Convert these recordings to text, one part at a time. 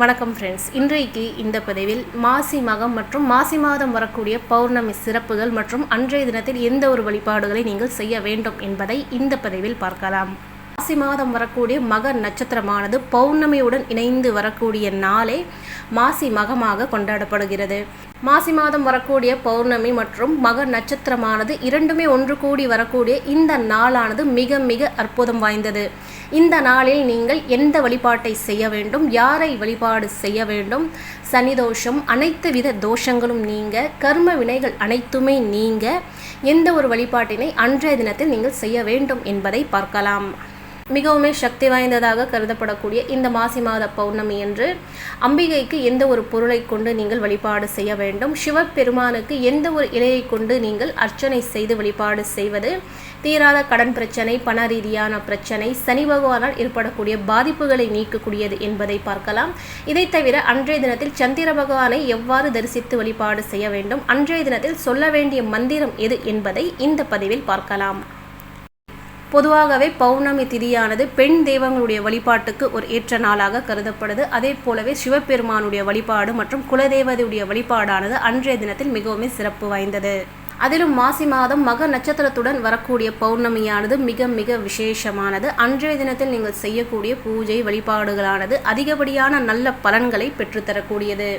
வணக்கம் ஃப்ரெண்ட்ஸ் இன்றைக்கு இந்த பதிவில் மாசி மகம் மற்றும் மாசி மாதம் வரக்கூடிய பௌர்ணமி சிறப்புகள் மற்றும் அன்றைய தினத்தில் எந்த ஒரு வழிபாடுகளை நீங்கள் செய்ய வேண்டும் என்பதை இந்த பதிவில் பார்க்கலாம். மாசி மாதம் வரக்கூடிய மக நட்சத்திரமானது பௌர்ணமியுடன் இணைந்து வரக்கூடிய நாளே மாசி மகமாக கொண்டாடப்படுகிறது. மாசி மாதம் வரக்கூடிய பௌர்ணமி மற்றும் மக நட்சத்திரமானது இரண்டுமே ஒன்று கூடி வரக்கூடிய இந்த நாளானது மிக மிக அற்புதம் வாய்ந்தது. இந்த நாளில் நீங்கள் எந்த வழிபாட்டை செய்ய வேண்டும் யாரை வழிபாடு செய்ய வேண்டும் சனி தோஷம் அனைத்து வித தோஷங்களும் நீங்க கர்ம வினைகள் அனைத்துமே நீங்க எந்த ஒரு வழிபாட்டினை அன்றைய தினத்தில் நீங்கள் செய்ய வேண்டும் என்பதை பார்க்கலாம். மிகவுமே சக்தி வாய்ந்ததாக கருதப்படக்கூடிய இந்த மாசி மாத பௌர்ணமி என்று அம்பிகைக்கு எந்த ஒரு பொருளை கொண்டு நீங்கள் வழிபாடு செய்ய வேண்டும்? சிவபெருமானுக்கு எந்த ஒரு இலையை கொண்டு நீங்கள் அர்ச்சனை செய்து வழிபாடு செய்வது? தீராத கடன் பிரச்சனை பண ரீதியான பிரச்சனை சனி பகவானால் ஏற்படக்கூடிய பாதிப்புகளை நீக்கக்கூடியது என்பதை பார்க்கலாம். இதை தவிர அன்றைய தினத்தில் சந்திர பகவானை எவ்வாறு தரிசித்து வழிபாடு செய்ய வேண்டும்? அன்றைய தினத்தில் சொல்ல வேண்டிய மந்திரம் எது என்பதை இந்த பதிவில் பார்க்கலாம். பொதுவாகவே பௌர்ணமி திதியானது பெண் தெய்வங்களுடைய வழிபாட்டுக்கு ஒரு ஏற்ற நாளாக கருதப்படுது. அதே போலவே சிவபெருமானுடைய வழிபாடு மற்றும் குலதெய்வதையுடைய வழிபாடானது அன்றைய தினத்தில் மிகவும் சிறப்பு வாய்ந்தது. அதிலும் மாசி மாதம் மக நட்சத்திரத்துடன் வரக்கூடிய பௌர்ணமியானது மிக மிக விசேஷமானது. அன்றைய தினத்தில் நீங்கள் செய்யக்கூடிய பூஜை வழிபாடுகளானது அதிகப்படியான நல்ல பலன்களை பெற்றுத்தரக்கூடியது.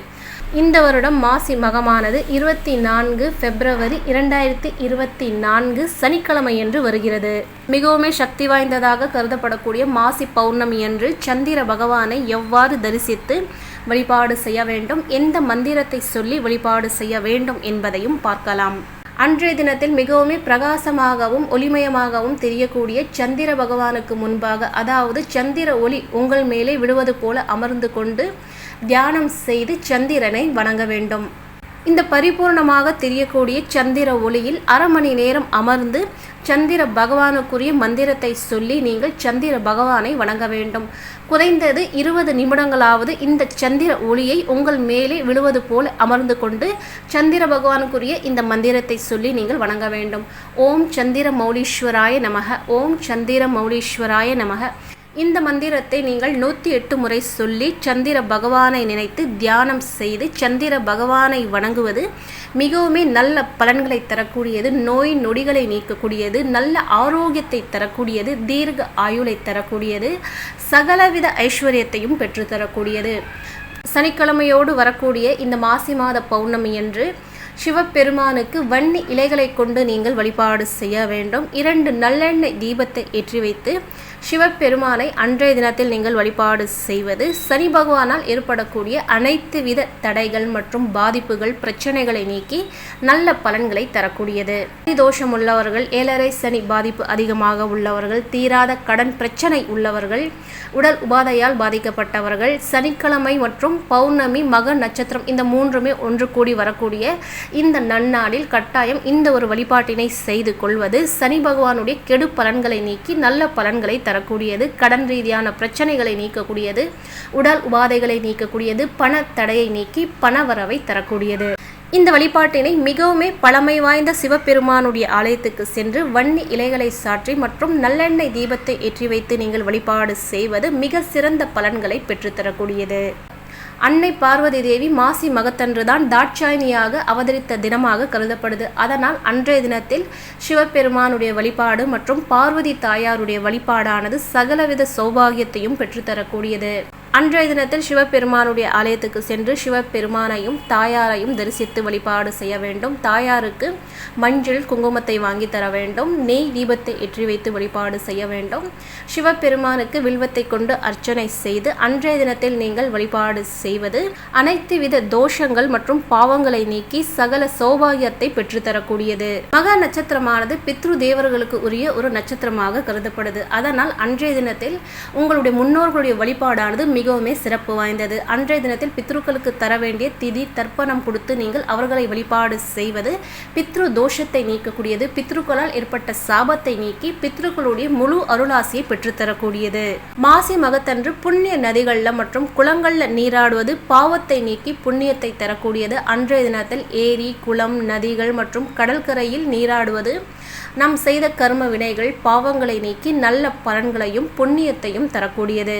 இந்த வருடம் மாசி மகமானது இருபத்தி நான்கு பிப்ரவரி இரண்டாயிரத்தி இருபத்தி நான்கு சனிக்கிழமை என்று வருகிறது. மிகவுமே சக்தி வாய்ந்ததாக கருதப்படக்கூடிய மாசி பௌர்ணமி என்று சந்திர பகவானை எவ்வாறு தரிசித்து வழிபாடு செய்ய வேண்டும் எந்த மந்திரத்தை சொல்லி வழிபாடு செய்ய வேண்டும் என்பதையும் பார்க்கலாம். அன்றைய தினத்தில் மிகவும் பிரகாசமாகவும் ஒளிமயமாகவும் தெரியக்கூடிய சந்திர பகவானுக்கு முன்பாக அதாவது சந்திர ஒளி உங்கள் மேலே விடுவது போல அமர்ந்து கொண்டு தியானம் செய்து சந்திரனை வணங்க வேண்டும். இந்த பரிபூர்ணமாக தெரியக்கூடிய சந்திர ஒளியில் அரை மணி நேரம் அமர்ந்து சந்திர பகவானுக்குரிய மந்திரத்தை சொல்லி நீங்கள் சந்திர பகவானை வணங்க வேண்டும். குறைந்தது இருபது நிமிடங்களாவது இந்த சந்திர ஒளியை உங்கள் மேலே விழுவது போல் அமர்ந்து கொண்டு சந்திர பகவானுக்குரிய இந்த மந்திரத்தை சொல்லி நீங்கள் வணங்க வேண்டும். ஓம் சந்திர மௌலீஸ்வராய நமக. ஓம் சந்திர மௌலீஸ்வராய நமக. இந்த மந்திரத்தை நீங்கள் நூற்றி எட்டு முறை சொல்லி சந்திர பகவானை நினைத்து தியானம் செய்து சந்திர பகவானை வணங்குவது மிகவுமே நல்ல பலன்களை தரக்கூடியது நோய் நொடிகளை நீக்கக்கூடியது நல்ல ஆரோக்கியத்தை தரக்கூடியது தீர்க்க ஆயுளை தரக்கூடியது சகலவித ஐஸ்வர்யத்தையும் பெற்றுத்தரக்கூடியது சனிக்கிழமையோடு வரக்கூடிய இந்த மாசி மாத பௌர்ணமி என்று சிவபெருமானுக்கு வன்னி இலைகளை கொண்டு நீங்கள் வழிபாடு செய்ய வேண்டும். இரண்டு நல்லெண்ணெய் தீபத்தை ஏற்றி வைத்து சிவபெருமானை அன்றைய தினத்தில் நீங்கள் வழிபாடு செய்வது சனி பகவானால் ஏற்படக்கூடிய அனைத்து வித தடைகள் மற்றும் பாதிப்புகள் பிரச்சனைகளை நீக்கி நல்ல பலன்களை தரக்கூடியது. தோஷம் உள்ளவர்கள் ஏழரை சனி பாதிப்பு அதிகமாக உள்ளவர்கள் தீராத கடன் பிரச்சனை உள்ளவர்கள் உடல் உபாதையால் பாதிக்கப்பட்டவர்கள் சனிக்கிழமை மற்றும் பௌர்ணமி மக நட்சத்திரம் இந்த மூன்றுமே ஒன்று கூடி வரக்கூடிய இந்த நன்னாளில் கட்டாயம் இந்த ஒரு வழிபாட்டினை செய்து கொள்வது சனி பகவானுடைய கெடு பலன்களை நீக்கி நல்ல பலன்களை தரக்கூடியது கடன் ரீதியான பிரச்சனைகளை நீக்கக்கூடியது உடல் உபாதைகளை நீக்கக்கூடியது பண தடையை நீக்கி பணவரவை தரக்கூடியது. இந்த வழிபாட்டினை மிகவுமே பழமை வாய்ந்த சிவபெருமானுடைய ஆலயத்துக்கு சென்று வன்னி இலைகளை சாற்றி மற்றும் நல்லெண்ணெய் தீபத்தை ஏற்றி வைத்து நீங்கள் வழிபாடு செய்வது மிக சிறந்த பலன்களை பெற்றுத்தரக்கூடியது. அன்னை பார்வதி தேவி மாசி மகத்தன்றுதான் தாட்சாயினியாக அவதரித்த தினமாக கருதப்படுது. அதனால் அன்றைய தினத்தில் சிவபெருமானுடைய வழிபாடு மற்றும் பார்வதி தாயாருடைய வழிபாடானது சகலவித சௌபாகியத்தையும் பெற்றுத்தரக்கூடியது. அன்றைய தினத்தில் சிவபெருமானுடைய ஆலயத்துக்கு சென்று சிவபெருமானையும் தாயாரையும் தரிசித்து வழிபாடு செய்ய வேண்டும். தாயாருக்கு மஞ்சள் குங்குமத்தை வாங்கி தர வேண்டும். நெய் தீபத்தை ஏற்றி வைத்து வழிபாடு செய்ய வேண்டும். சிவபெருமானுக்கு வில்வத்தை கொண்டு அர்ச்சனை செய்து அன்றைய தினத்தில் நீங்கள் வழிபாடு செய்வது அனைத்து வித தோஷங்கள் மற்றும் பாவங்களை நீக்கி சகல சௌபாகியத்தை பெற்றுத்தரக்கூடியது. மகா நட்சத்திரமானது பித்ரு தேவர்களுக்கு உரிய ஒரு நட்சத்திரமாக கருதப்படுது. அதனால் அன்றைய தினத்தில் உங்களுடைய முன்னோர்களுடைய வழிபாடானது மிக மிகவுமே சிறப்பு வாய்ந்தது. அன்றைய தினத்தில் பித்ருக்களுக்கு தர வேண்டிய திதி தர்ப்பணம் கொடுத்து நீங்கள் அவர்களை வழிபாடு செய்வது பித்ரு தோஷத்தை நீக்கக்கூடியது. பித்ருக்களால் ஏற்பட்ட சாபத்தை நீக்கி பித்ருக்களுடைய முழு அருளாசியை பெற்றுத்தரக்கூடியது. மாசி மகத்தன்று புண்ணிய நதிகளில் மற்றும் குளங்களில் நீராடுவது பாவத்தை நீக்கி புண்ணியத்தை தரக்கூடியது. அன்றைய தினத்தில் ஏரி குளம் நதிகள் மற்றும் கடற்கரையில் நீராடுவது நாம் செய்த கர்ம வினைகள் பாவங்களை நீக்கி நல்ல பலன்களையும் புண்ணியத்தையும் தரக்கூடியது.